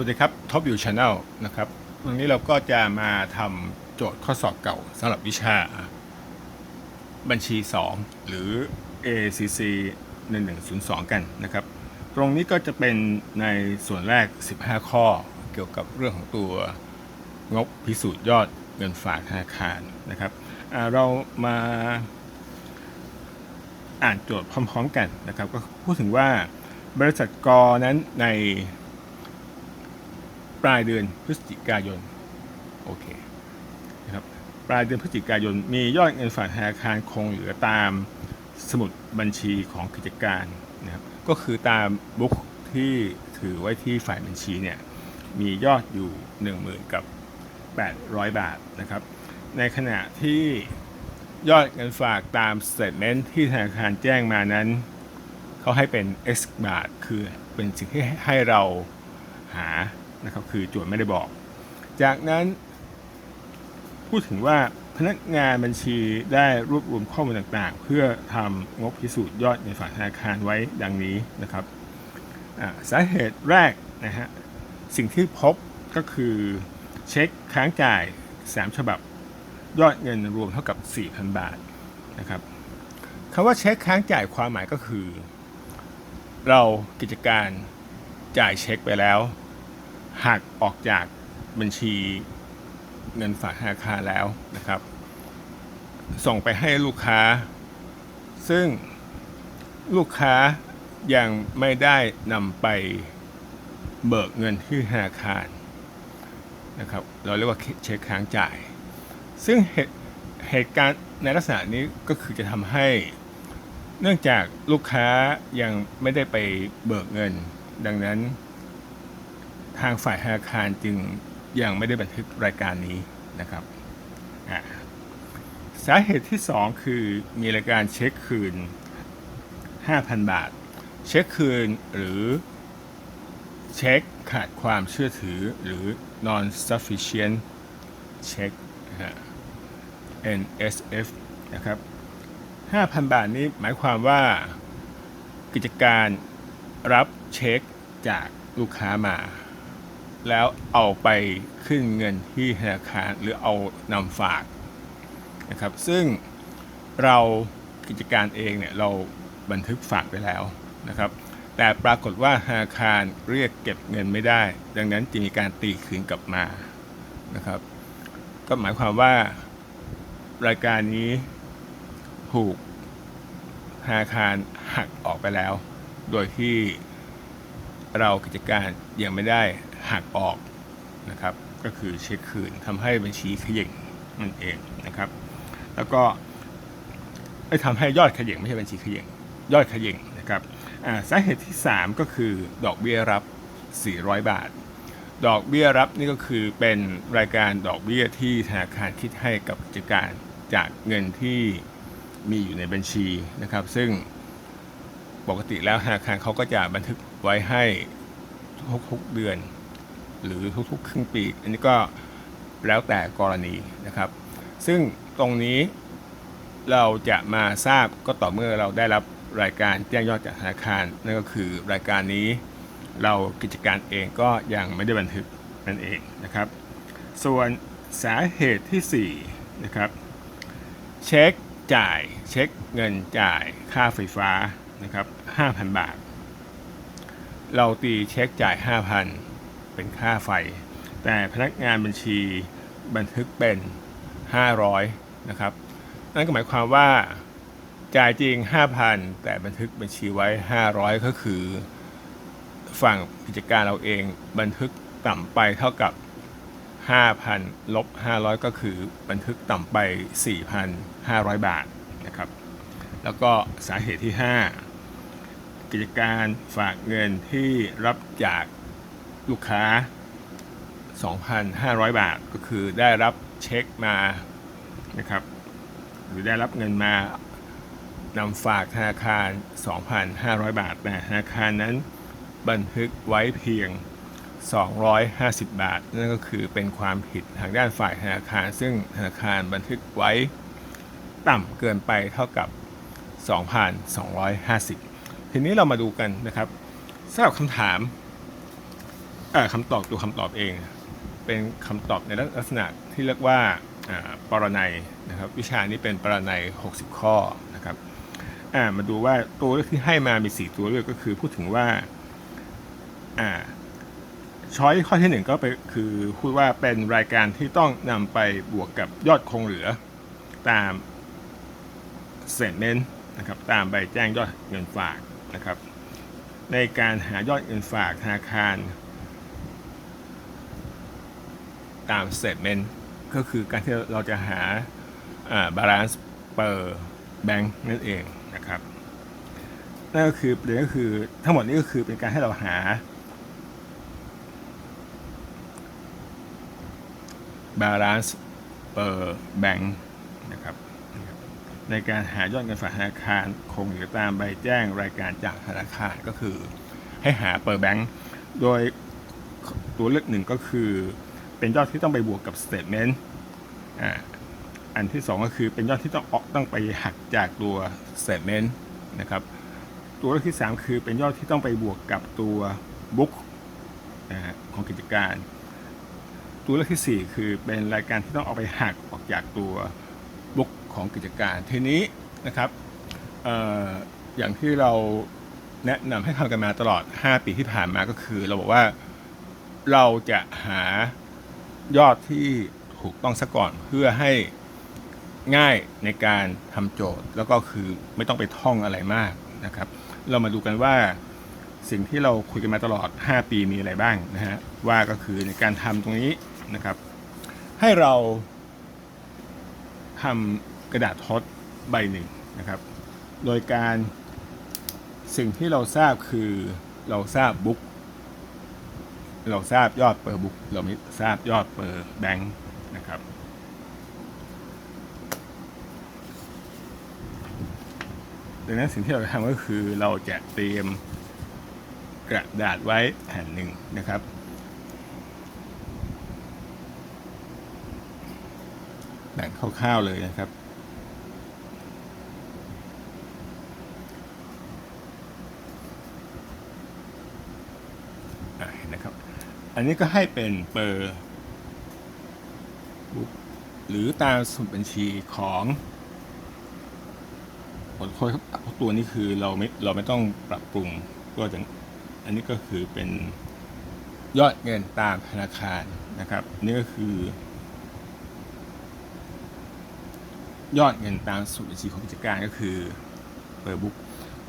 วัสดีครับท็อปอยู่ชาแนลนะครับวันนี้เราก็จะมาทำโจทย์ข้อสอบเก่าสำหรับวิชา บัญชี 2 หรือ ACC 1102 กันนะครับ ตรงนี้ก็จะเป็นในส่วนแรก 15 ข้อเกี่ยวกับเรื่องของตัวงบพิสูจน์ยอดเงินฝากธนาคารนะครับ เรามาอ่านโจทย์พร้อม ๆ กันนะครับ ก็พูดถึงว่าบริษัทกอนั้นใน ปลายเดือนพฤศจิกายน โอเคนะครับปลายเดือนพฤศจิกายน มียอดเงินฝากธนาคารคงเหลือตามสมุดบัญชีของกิจการนะครับก็คือตามบุ๊กที่ถือไว้ที่ฝ่ายบัญชีเนี่ยมียอดอยู่ 10,000 กับ 800 บาทนะครับ ในขณะที่ยอดเงินฝากตามสเตทเมนต์ที่ธนาคารแจ้งมานั้น เขาให้เป็น X บาท คือเป็นสิ่งที่ให้เราหา นะครับคือโจทย์ไม่ได้บอก จากนั้น พูดถึงว่าพนักงานบัญชีได้รวบรวมข้อมูลต่างๆ เพื่อทำงบพิสูจน์ยอดในฝากธนาคารไว้ดังนี้นะครับสาเหตุแรกนะฮะสิ่งที่พบก็คือเช็คค้างจ่าย 3 ฉบับยอดเงินรวมเท่ากับ 4,000 บาทนะครับคำว่าเช็คค้างจ่ายความหมายก็คือ เรากิจการจ่ายเช็คไปแล้ว หักออกจากบัญชีเงินฝากธนาคารแล้วนะครับ ส่งไปให้ลูกค้า ซึ่งลูกค้ายังไม่ได้นำไปเบิกเงินที่ธนาคารนะครับ เราเรียกว่าเช็คค้างจ่าย ซึ่งเหตุเหตุการณ์ในลักษณะนี้ก็คือจะทำให้ เนื่องจากลูกค้ายังไม่ได้ไปเบิกเงิน ดังนั้น ทางฝ่ายธนาคารจึงยังไม่ได้บันทึกรายการนี้นะครับอะสาเหตุที่ 2 คือมีรายการเช็คคืน 5,000 บาท เช็คคืนหรือเช็คขาดความเชื่อถือหรือ non sufficient check นะฮะ NSF นะครับ 5,000 บาทนี้หมายความว่ากิจการรับเช็คจากลูกค้ามา แล้วเอาไปขึ้นเงินที่ธนาคารหรือเอานำฝากนะครับ ซึ่งเรากิจการเองเนี่ยเราบันทึกฝากไปแล้วนะครับ แต่ปรากฏว่าธนาคารเรียกเก็บเงินไม่ได้ ดังนั้นจึงมีการตีคืนกลับมานะครับ ก็หมายความว่ารายการนี้ถูกธนาคารหักออกไปแล้ว โดยที่เรากิจการยังไม่ได้ หักออกนะครับ ก็คือเช็คคืนทำให้บัญชีขย่งนั่นเองนะครับ แล้วก็ไม่ทำให้ยอดขย่งไม่ใช่บัญชีขย่งยอดขย่งนะครับสาเหตุที่ 3 ก็คือดอกเบี้ยรับ 400 บาท ดอกเบี้ยรับนี่ก็คือเป็นรายการดอกเบี้ยที่ธนาคารคิดให้กับกิจการจากเงินที่มีอยู่ในบัญชีนะครับ ซึ่งปกติแล้วธนาคารเขาก็จะบันทึกไว้ให้ทุกๆเดือน หรือทุกๆครึ่งปี อันนี้ก็แล้วแต่กรณีนะครับ ซึ่งตรงนี้เราจะมาทราบก็ต่อเมื่อเราได้รับรายการแจ้งยอดจากธนาคาร นั่นก็คือรายการนี้เรากิจการเองก็ยังไม่ได้บันทึกนั่นเองนะครับ ส่วนสาเหตุที่4นะครับเช็คจ่ายเช็คเงินจ่ายค่าไฟฟ้านะครับ5,000 บาท เราตีเช็คจ่าย 5,000 เป็นค่าไฟ แต่พนักงานบัญชีบันทึกเป็น 500 นะครับ นั่นก็หมายความว่าจ่ายจริง 5,000 แต่บันทึกบัญชีไว้ 500 ก็คือ ฝั่งกิจการเราเองบันทึกต่ำไปเท่ากับ 5,000ลบ500 ก็คือบันทึกต่ำไป 4,500 บาทนะครับ แล้วก็สาเหตุที่ 5 กิจการฝากเงินที่รับจาก ลูกค้า 2,500 บาทก็คือได้รับเช็คมานะครับ หรือได้รับเงินมานำฝากธนาคาร 2,500 บาทแต่ธนาคารนั้นบันทึกไว้เพียง 250 บาท นั่นก็คือเป็นความผิดทางด้านฝ่ายธนาคาร ซึ่งธนาคารบันทึกไว้ต่ำเกินไปเท่ากับ 2,250 ทีนี้เรามาดูกันนะครับสำหรับคำถาม คำตอบตัวคำตอบเอง เป็นคำตอบในลักษณะที่เรียกว่าปรนัยนะครับวิชานี้เป็นปรนัย 60 ข้อนะครับมาดูว่าตัวเลือกที่ให้มามี 4 ตัวเลือกก็คือพูดถึงว่าช้อยข้อที่หนึ่งก็ไปคือพูดว่าเป็นรายการที่ต้องนำไปบวกกับยอดคงเหลือตามเ a ตเมนต์นะครับตามใบแจ้งยอดเงินฝากนะครับในการหายอดเงินฝากธนาคาร ตาม statement ก็คือการที่เราจะหาอ่า balance per bank นั่นเองนะครับนั่นก็คือประเด็นก็คือทั้งหมดนี้ก็คือเป็นการให้เราหา balance per bank นะครับในการหายอดเงินฝากธนาคารคงอยู่ตามใบแจ้งรายการจากธนาคารก็คือให้หา per bank โดยตัวเลือกหนึ่งก็คือ เป็นยอดที่ต้องไปบวกกับ statement อ่าอันที่สองก็คือเป็นยอดที่ต้องออกต้องไปหักจากตัว statement นะครับ ตัวเลือกที่สามคือเป็นยอดที่ต้องไปบวกกับตัว book นะฮะของกิจการ ตัวเลือกที่สี่คือเป็นรายการที่ต้องเอาไปหักออกจากตัว book ของกิจการ ทีนี้นะครับอออย่างที่เราแนะนำให้ทำกันมาตลอด 5 ปีที่ผ่านมาก็คือ เราบอกว่าเราจะหา ยอดที่ถูกต้องซะก่อนเพื่อให้ง่ายในการทำโจทย์ แล้วก็คือไม่ต้องไปท่องอะไรมากนะครับ เรามาดูกันว่าสิ่งที่เราคุยกันมาตลอด 5 ปีมีอะไรบ้างนะฮะว่าก็คือในการทำตรงนี้นะครับ ให้เราทำกระดาษทดใบหนึ่งนะครับ โดยการสิ่งที่เราทราบคือเราทราบบุ๊ก เราทราบยอดเปอร์บุ๊กเราไม่ทราบยอดเปอร์แบงค์นะครับ ดังนั้นสิ่งที่เราจะทำก็คือเราจะเตรียมกระดาษไว้แผ่นหนึ่งนะครับ แบ่งคร่าวๆเลยนะครับ อะเห็นนะครับ อันนี้ก็ให้เป็นเปอร์บุ๊กหรือตามสมุดบัญชีของผลครับตัวนี้คือเราไม่เราไม่ต้องปรับปรุงก็จะอันนี้ก็คือเป็นยอดเงินตามธนาคารนะครับ นี่ก็คือ ยอดเงินตามสมุดบัญชีของกิจการก็คือเปอร์บุ๊ก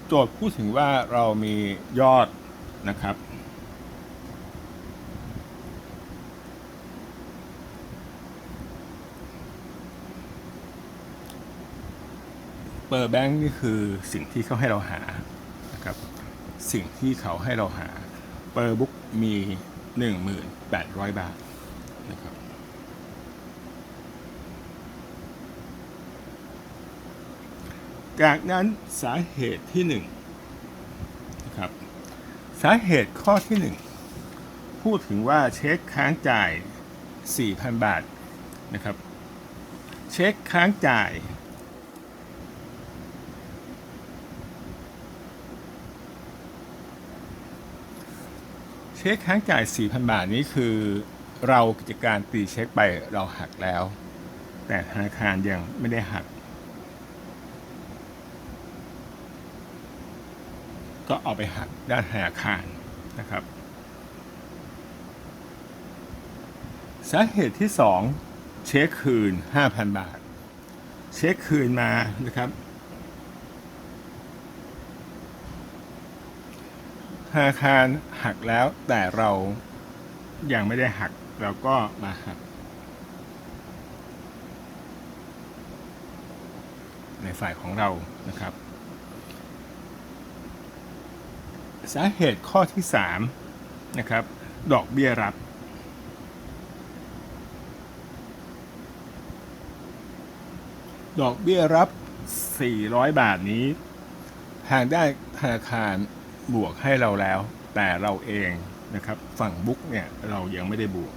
โจทย์พูดถึงว่าเรามียอดนะครับ เป อร์แบงค์นี่คือสิ่งที่เขาให้เราหานะครับสิ่งที่เขาให้เราหาเปอร์บุ๊กมี 1,800 บาทนะครับจากนั้นสาเหตุที่1นงนะครับสาเหตุข้อที่ 1 พูดถึงว่าเช็คค้างจ่าย 4,000 บาทนะครับเช็คค้างจ่าย เช็คค้างจ่าย 4,000 บาทนี้คือเรากิจการตีเช็คไปเราหักแล้ว แต่ธนาคารยังไม่ได้หัก ก็เอาไปหักด้านธนาคารนะครับ สาเหตุที่ 2 เช็คคืน 5,000 บาท เช็คคืนมานะครับ ธนาคารหักแล้วแต่เรายังไม่ได้หักเราก็มาหัก ในฝ่ายของเรานะครับ สาเหตุข้อที่ 3 นะครับ ดอกเบี้ยรับดอกเบี้ยรับ 400 บาทนี้ ทางได้านธนาคาร บวกให้เราแล้ว แต่เราเองนะครับ ฝั่งบุ๊กเนี่ยเรายังไม่ได้บวก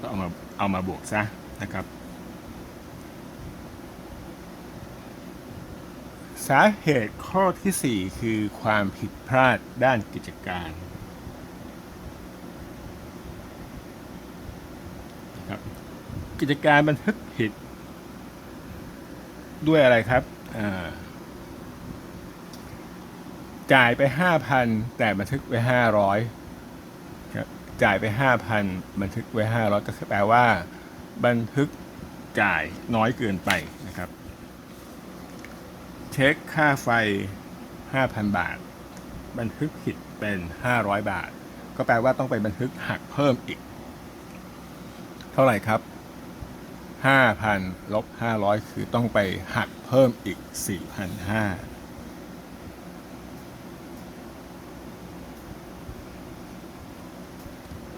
ก็เอามาเอามาบวกซะนะครับสาเหตุข้อที่ 4 คือความผิดพลาดด้านกิจการนะครับกิจการบันทึกผิด ด้วยอะไรครับอ่า จ่ายไปห้าพันแต่บันทึกไว้ห้าร้อยจ่ายไปห้าพันบันทึกไว้ห้าร้อยก็แปลว่า บันทึกจ่ายน้อยเกินไปนะครับ เช็คค่าไฟ5,000บาท บันทึกผิดเป็น500บาท ก็แปลว่าต้องไปบันทึกหักเพิ่มอีก เท่าไหร่ครับ5,000ลบ500คือต้องไปหักเพิ่มอีก4,500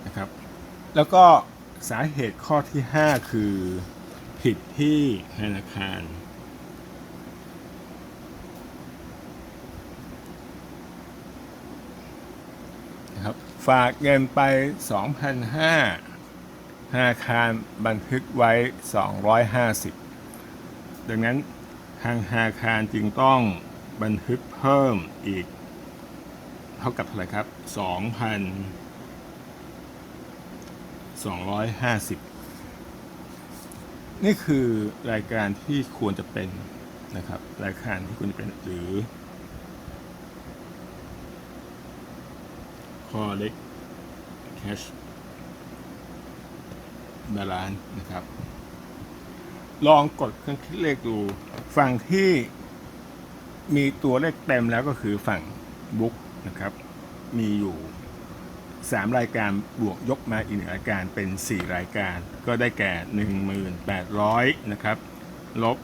นะครับ แล้วก็สาเหตุข้อที่ 5 คือผิดที่ธนาคารนะครับฝากเงินไป 2,500ธนาคารบันทึกไว้ 250 ดังนั้นทางธนาคารจึงต้องบันทึกเพิ่มอีก เท่ากับเท่าไหร่ครับ 250 นี่คือรายการที่ควรจะเป็นนะครับ รายการที่ควรจะเป็นหรือข้อเล็ก cash balance นะครับ ลองกดเครื่องคิดเลขดู ฝั่งที่มีตัวเลขเต็มแล้วก็คือฝั่งบุ๊กนะครับ มีอยู่ 3 รายการบวกยกมาอีกหนึ่งรายการเป็น 4 รายการ ก็ได้แก่ 1,800 นะครับ ลบ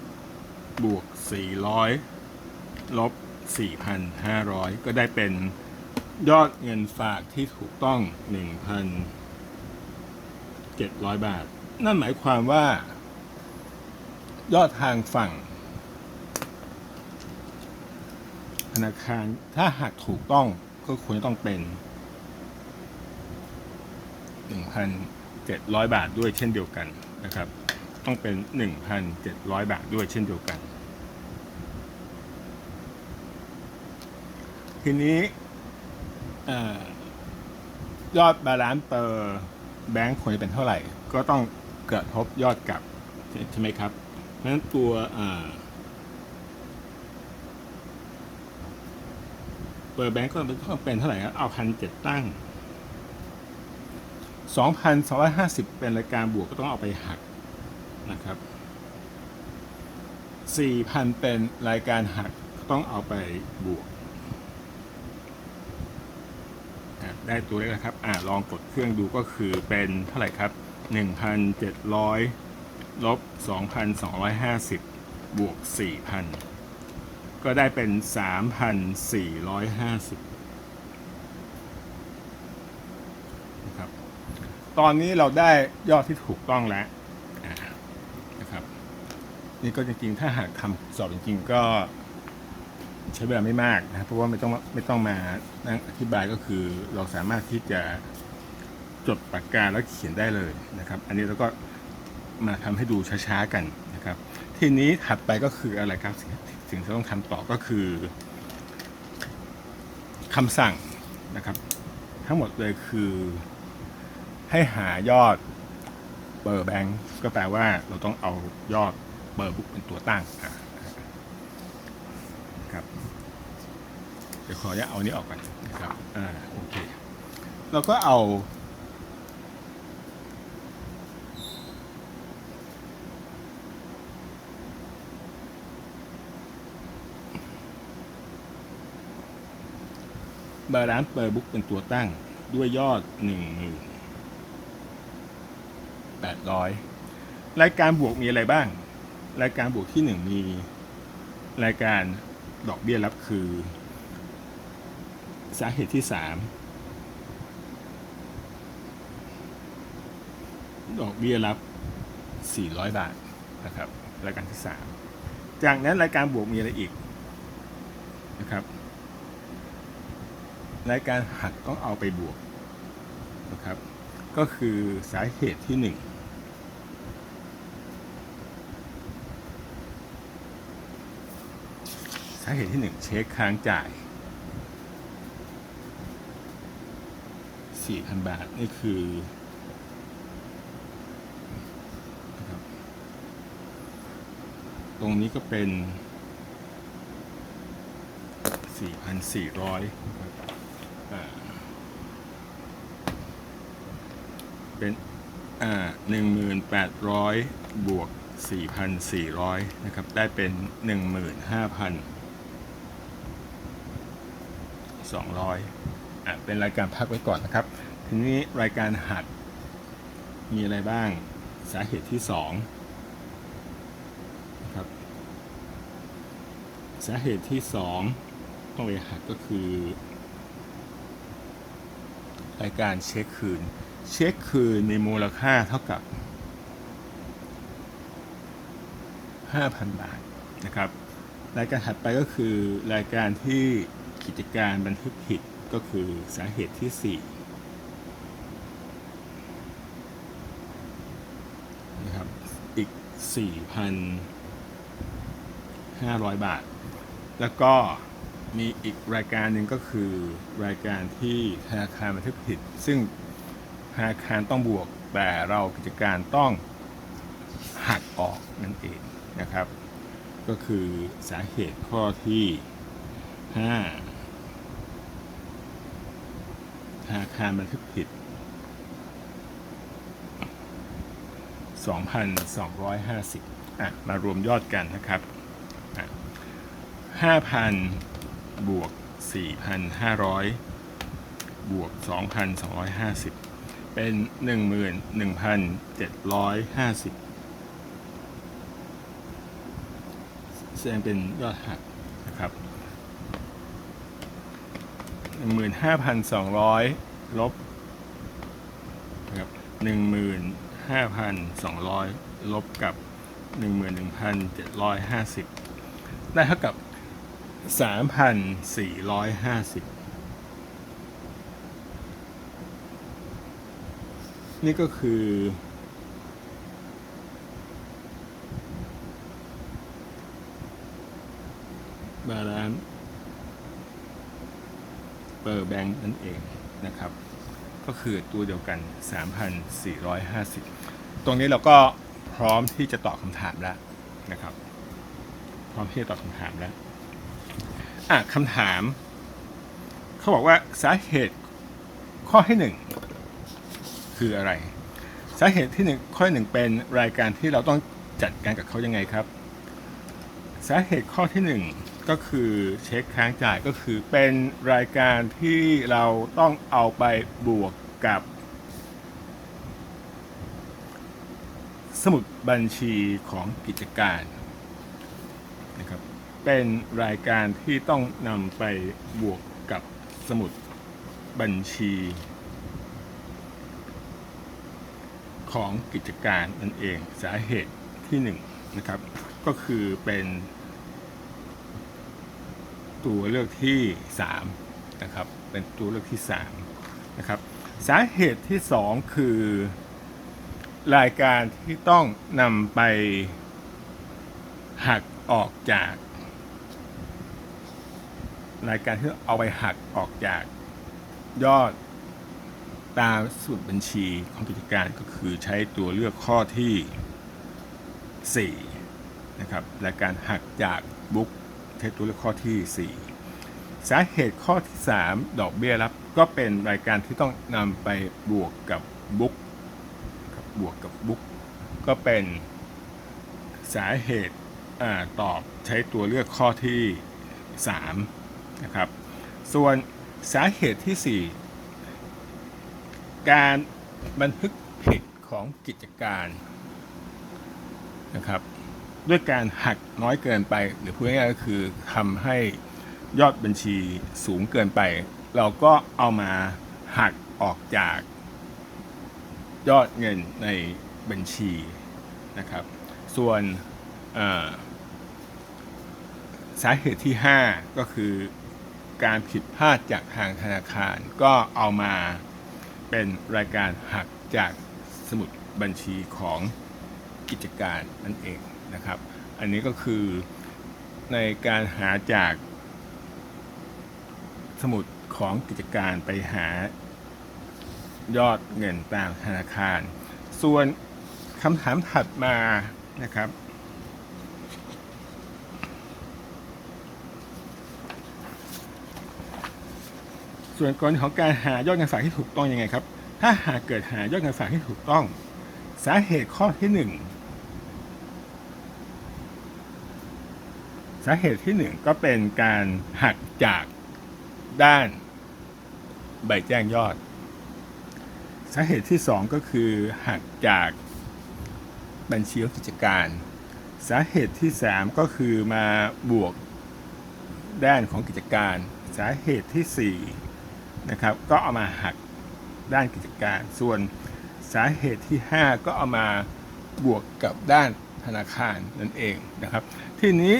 5,000 บวก 400 ลบ 4,500 ก็ได้เป็นยอดเงินฝากที่ถูกต้อง 1,700 บาท นั่นหมายความว่า ยอดทางฝั่งธนาคารถ้าหากถูกต้อง ก็ควรจะต้องเป็น1,700บาทด้วยเช่นเดียวกันนะครับ ต้องเป็น1,700บาทด้วยเช่นเดียวกัน ทีนี้ยอดบาลานซ์เปอร์แบงค์ควรจะเป็นเท่าไหร่ ก็ต้องกระทบยอดกลับใช่ใช่ไหมครับเพราะฉะนั้นตัว เปอร์แบงค์ก็ต้องเป็นเท่าไหร่ครับเอาพันเจ็ดตั้งสองพันสองร้อยห้าสิบเป็นรายการบวกก็ต้องเอาไปหักนะครับสี่พันเป็นรายการหักก็ต้องเอาไปบวก ได้ตัวเลขแล้วครับอ่าลองกดเครื่องดูก็คือเป็นเท่าไหร่ครับ1,700ลบ2,250บวก4,000 ก็ได้เป็น 3,450นะครับ ตอนนี้เราได้ยอดที่ถูกต้องแล้วนะครับ นี่ก็จริงๆ ถ้าหากทำสอบจริงๆ ก็ใช้เวลาไม่มากนะเพราะว่าไม่ต้องไม่ต้องมานั่งอธิบายก็คือเราสามารถที่จะจดปากกาแล้วเขียนได้เลยนะครับ อันนี้เราก็มาทำให้ดูช้าๆกันนะครับ ทีนี้ถัดไปก็คืออะไรครับสิ่ง สิ่งที่ต้องทำต่อก็คือคำสั่งนะครับ ทั้งหมดเลยคือให้หายอดเบอร์แบงก์ก็แปลว่าเราต้องเอายอดเบอร์บุ๊กเป็นตัวตั้งครับเดี๋ยวขออนุญาตเอานนี้ออกก่อนนะครับอ่าโอเคเราก็เอา บาลานซ์เปอร์บุ๊กเป็นตัวตั้งด้วยยอดหนึ่งหมื่นแปดร้อยรายการบวกมีอะไรบ้าง รายการบวกที่หนึ่งมี รายการดอกเบี้ยรับคือ สาเหตุที่สามดอกเบี้ยรับ 400 บาทนะครับ รายการที่สามจากนั้นรายการบวกมีอะไรอีกนะครับ และการหักต้องเอาไปบวกนะครับ ก็คือสาเหตุที่หนึ่งสาเหตุที่หนึ่งเช็คค้างจ่าย 4,000 บาท นี่คือตรงนี้ก็เป็น 4,400 เป็นอ่า1,800 บวก 4,400 นะครับ ได้เป็น 15,200อะเป็นรายการพักไว้ก่อนนะครับ ทีนี้รายการหักมีอะไรบ้างสาเหตุที่2นะครับสาเหตุที่2ต้องไปหักก็คือ รายการเช็คคืน เช็คคืนมีมูลค่าเท่ากับ 5,000 บาทนะครับ รายการถัดไปก็คือรายการที่กิจการบันทึกผิดก็คือสาเหตุที่ 4 นะครับ อีก 4,500 บาท แล้วก็มีอีกรายการหนึ่งก็คือรายการที่ธนาคารบันทึกผิด ซึ่ง ธนาคารต้องบวก แต่เรากิจการต้องหักออกนั่นเองนะครับ ก็คือสาเหตุข้อที่ 5 ธนาคารบันทึกผิด 2,250อะมารวมยอดกันนะครับ5,000 บวก 4,500 บวก 2,250 เป็น 11,750 แสดงเป็นยอดหักนะครับ 15,200 ลบนะครับ15,200 ลบกับ 11,750 ได้เท่ากับ 3,450 นี่ก็คือ บาลานซ์เปอร์แบงค์นั่นเองนะครับ ก็คือตัวเดียวกัน 3,450 ตรงนี้เราก็พร้อมที่จะตอบคำถามแล้วนะครับ พร้อมที่จะตอบคำถามแล้วอะคำถาม เขาบอกว่าสาเหตุข้อที่หนึ่ง คืออะไร สาเหตุที่หนึ่งข้อหนึ่งเป็นรายการที่เราต้องจัดการกับเขายังไงครับ สาเหตุข้อที่หนึ่งก็คือเช็คค้างจ่ายก็คือเป็นรายการที่เราต้องเอาไปบวกกับ สมุดบัญชีของกิจการนะครับเป็นรายการที่ต้องนำไปบวกกับสมุดบัญชี ของกิจการนั่นเองสาเหตุที่หนึ่งนะครับ ก็คือเป็น ตัวเลือกที่3นะครับเป็นตัวเลือกที่3นะครับสาเหตุที่ 2 คือ รายการที่ต้องนำไปหักออกจาก รายการที่เอาไปหักออกจากยอด ตาสมุดบัญชีของกิจการก็คือใช้ตัวเลือกข้อที่ 4 นะครับรายการหักจากบุ๊กใช้ตัวเลือกข้อที่ 4 สาเหตุข้อที่ 3 ดอกเบี้ยรับก็เป็นรายการที่ต้องนำไปบวกกับบุ๊กบวกกับบุ๊กก็เป็นสาเหตุอตอบใช้ตัวเลือกข้อที่3นะครับ ส่วนสาเหตุที่ 4 การบันทึกผิดของกิจการนะครับ ด้วยการหักน้อยเกินไป หรือพูดง่ายๆก็คือทำให้ยอดบัญชีสูงเกินไป เราก็เอามาหักออกจากยอดเงินในบัญชีนะครับ ส่วนสาเหตุที่ 5 ก็คือการผิดพลาดจากทางธนาคารก็เอามา เป็นรายการหักจากสมุดบัญชีของกิจการนั่นเองนะครับ อันนี้ก็คือในการหาจากสมุดของกิจการไปหายอดเงินตามธนาคาร ส่วนคำถามถัดมานะครับ ส่วนกรณีของการหายอดเงินฝากที่ถูกต้องยังไงครับ ถ้าหากเกิดหายอดเงินฝากที่ถูกต้อง สาเหตุข้อที่หนึ่งสาเหตุที่หนึ่งก็เป็นการหักจากด้าน ใบแจ้งยอด สาเหตุที่สองก็คือหักจากบัญชีของกิจการ สาเหตุที่สามก็คือมาบวกด้านของกิจการ สาเหตุที่สี่ นะครับ ก็เอามาหักด้านกิจการ ส่วนสาเหตุที่ 5 ก็เอามาบวกกับด้านธนาคารนั่นเองนะครับ ทีนี้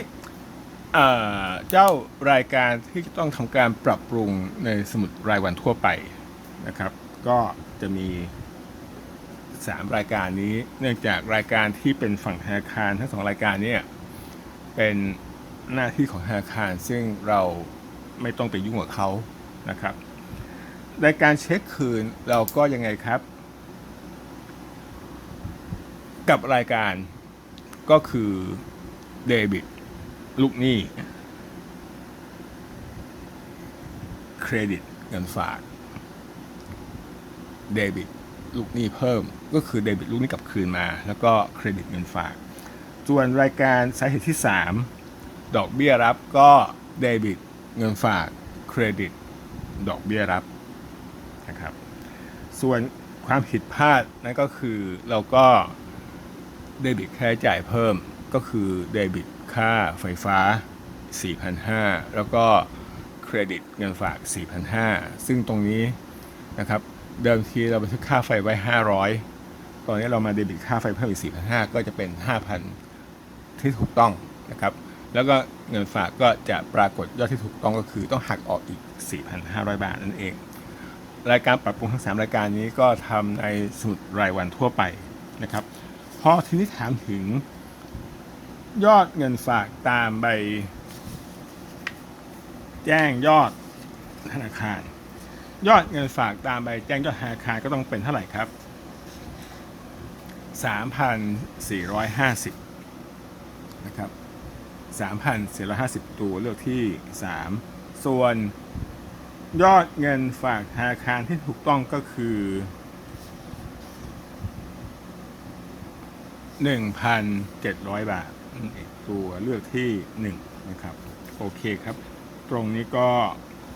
เจ้ารายการที่ต้องทำการปรับปรุงในสมุดรายวันทั่วไปนะครับ ก็จะมี 3 รายการนี้ เนื่องจากรายการที่เป็นฝั่งธนาคารทั้งสองรายการเนี่ยเป็นหน้าที่ของธนาคารซึ่งเราไม่ต้องไปยุ่งกับเขานะครับ ในการเช็คคืนเราก็ยังไงครับ กับรายการก็คือเดบิตลูกหนี้เครดิตเงินฝากเดบิตลูกหนี้เพิ่ม ก็คือเดบิตลูกหนี้กลับคืนมา แล้วก็เครดิตเงินฝาก ส่วนรายการสาเหตุที่ 3 ดอกเบี้ยรับก็เดบิตเงินฝากเครดิต ดอกเบี้ยรับ นะครับ ส่วนความผิดพลาดนั่นก็คือเราก็เดบิตค่าใช้จ่ายเพิ่มก็คือเดบิตค่าไฟฟ้า 4,500 แล้วก็เครดิตเงินฝาก 4,500 ซึ่งตรงนี้นะครับเดิมทีเราบันทึกค่าไฟไว้ 500 ตอนนี้เรามาเดบิตค่าไฟเพิ่มอีก 4,500 ก็จะเป็น 5,000 ที่ถูกต้องนะครับ แล้วก็เงินฝากก็จะปรากฏยอดที่ถูกต้องก็คือต้องหักออกอีก 4,500 บาทนั่นเอง รายการปรับปรุงทั้ง 3 รายการนี้ก็ทำในสุดรายวันทั่วไปนะครับพอทีนี้ถามถึงยอดเงินฝากตามใบ แจ้งยอดธนาคาร ยอดเงินฝากตามใบแจ้งยอดธนาคารก็ต้องเป็นเท่าไหร่ครับ 3,450 นะครับ 3,450 ตัวเลือกที่ 3 ส่วน ยอดเงินฝากธนาคารที่ถูกต้องก็คือ1,700บาทนั่นเองตัวเลือกที่1นะครับ โอเคครับ ตรงนี้ก็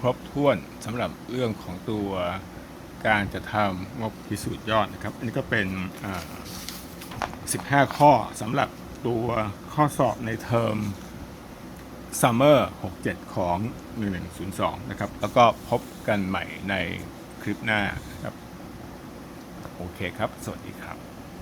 ครบถ้วนสำหรับเรื่องของตัวการจะทำงบพิสูจน์ยอดนะครับ อันนี้ก็เป็น 15 ข้อสำหรับตัวข้อสอบในเทอม Summer 67 ของ 1102 นะครับ แล้วก็พบกันใหม่ในคลิปหน้านะครับ โอเคครับ สวัสดีครับ